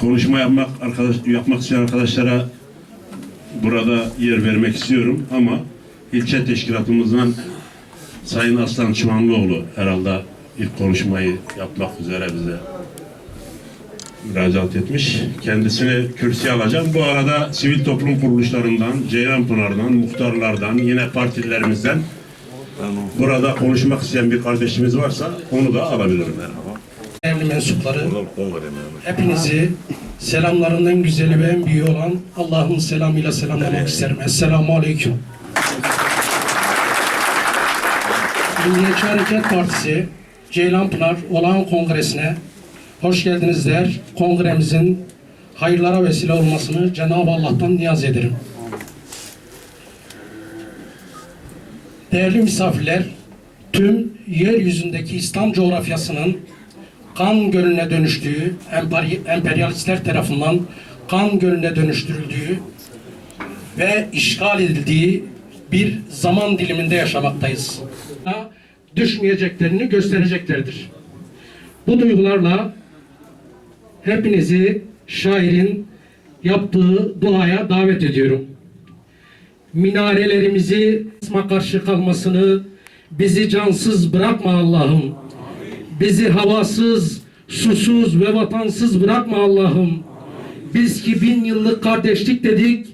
konuşma yapmak arkadaş yapmak isteyen arkadaşlara burada yer vermek istiyorum ama ilçe teşkilatımızdan Sayın Aslan Çımanlıoğlu herhalde ilk konuşmayı yapmak üzere bize müracaat etmiş. Kendisini kürsüye alacağım. Bu arada sivil toplum kuruluşlarından, Ceylanpınar'dan, muhtarlardan, yine partilerimizden burada konuşmak isteyen bir kardeşimiz varsa onu da alabilirim. Yani. Değerli mensupları, hepinizi selamlarından güzeli ve en büyüğü olan Allah'ın selamıyla selamlamak isterim. Esselamu Aleyküm. Milliyetçi Hareket Partisi Ceylanpınar Olağan Kongresi'ne hoş geldiniz der. Kongremizin hayırlara vesile olmasını Cenab-ı Allah'tan niyaz ederim. Değerli misafirler, tüm yeryüzündeki İslam coğrafyasının kan gölüne dönüştüğü, emperyalistler tarafından kan gölüne dönüştürüldüğü ve işgal edildiği bir zaman diliminde yaşamaktayız. Düşmeyeceklerini göstereceklerdir. Bu duygularla hepinizi şairin yaptığı duaya davet ediyorum minarelerimizi karşı kalmasını bizi cansız bırakma Allah'ım. Bizi havasız, susuz ve vatansız bırakma Allah'ım. Biz ki bin yıllık kardeşlik dedik,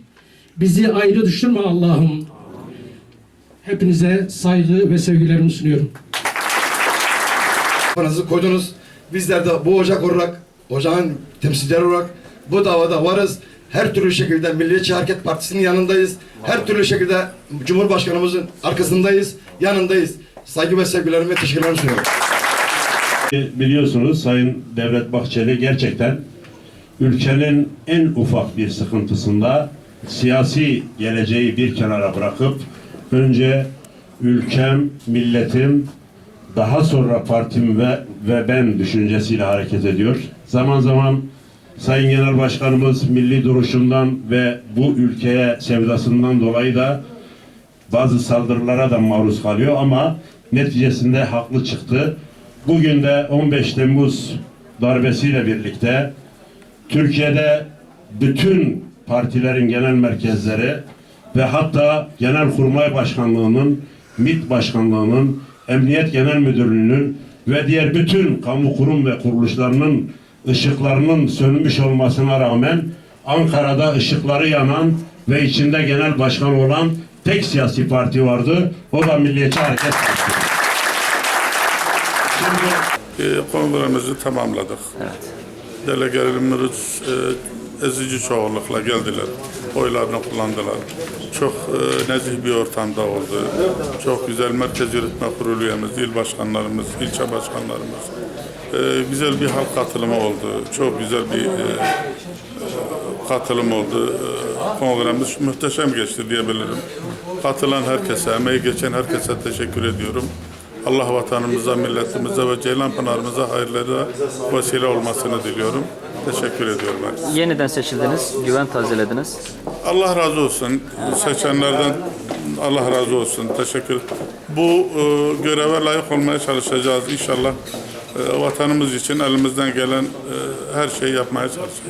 bizi ayrı düşürme Allah'ım. Hepinize saygı ve sevgilerimi sunuyorum. kafanızı koydunuz. Bizler de bu ocak olarak, ocağın temsilcileri olarak bu davada varız. Her türlü şekilde Milliyetçi Hareket Partisi'nin yanındayız. Her türlü şekilde Cumhurbaşkanımızın arkasındayız, yanındayız. Saygı ve sevgilerimi teşekkürlerimi sunuyorum. Biliyorsunuz Sayın Devlet Bahçeli gerçekten ülkenin en ufak bir sıkıntısında siyasi geleceği bir kenara bırakıp önce ülkem, milletim, daha sonra partim ve ve ben düşüncesiyle hareket ediyor. Zaman zaman Sayın Genel Başkanımız milli duruşundan ve bu ülkeye sevdasından dolayı da bazı saldırılara da maruz kalıyor ama neticesinde haklı çıktı. Bugün de 15 Temmuz darbesiyle birlikte Türkiye'de bütün partilerin genel merkezleri ve hatta Genelkurmay Başkanlığı'nın, MİT Başkanlığı'nın, Emniyet Genel Müdürlüğü'nün ve diğer bütün kamu kurum ve kuruluşlarının ışıklarının sönmüş olmasına rağmen Ankara'da ışıkları yanan ve içinde genel başkan olan tek siyasi parti vardı. O da Milliyetçi Hareket Partisi. E, kongremizi tamamladık. Delegelerimiz e, ezici çoğunlukla geldiler. Oylarını kullandılar. Çok e, nezih bir ortamda oldu. Çok güzel Merkez Yürütme Kurulu üyemiz, il başkanlarımız, ilçe başkanlarımız. E, güzel bir halk katılımı oldu. Çok güzel bir e, katılım oldu. E, Kongremiz muhteşem geçti diyebilirim. Katılan herkese, emeği geçen herkese teşekkür ediyorum. Allah vatanımıza, milletimize ve Ceylanpınar'ımıza hayırlara vesile olmasını diliyorum. Teşekkür ediyorum herkese. Yeniden seçildiniz, güven tazelediniz. Allah razı olsun. Seçenlerden Allah razı olsun. Teşekkür. Bu e, göreve layık olmaya çalışacağız inşallah. E, vatanımız için elimizden gelen e, her şeyi yapmaya çalışacağız.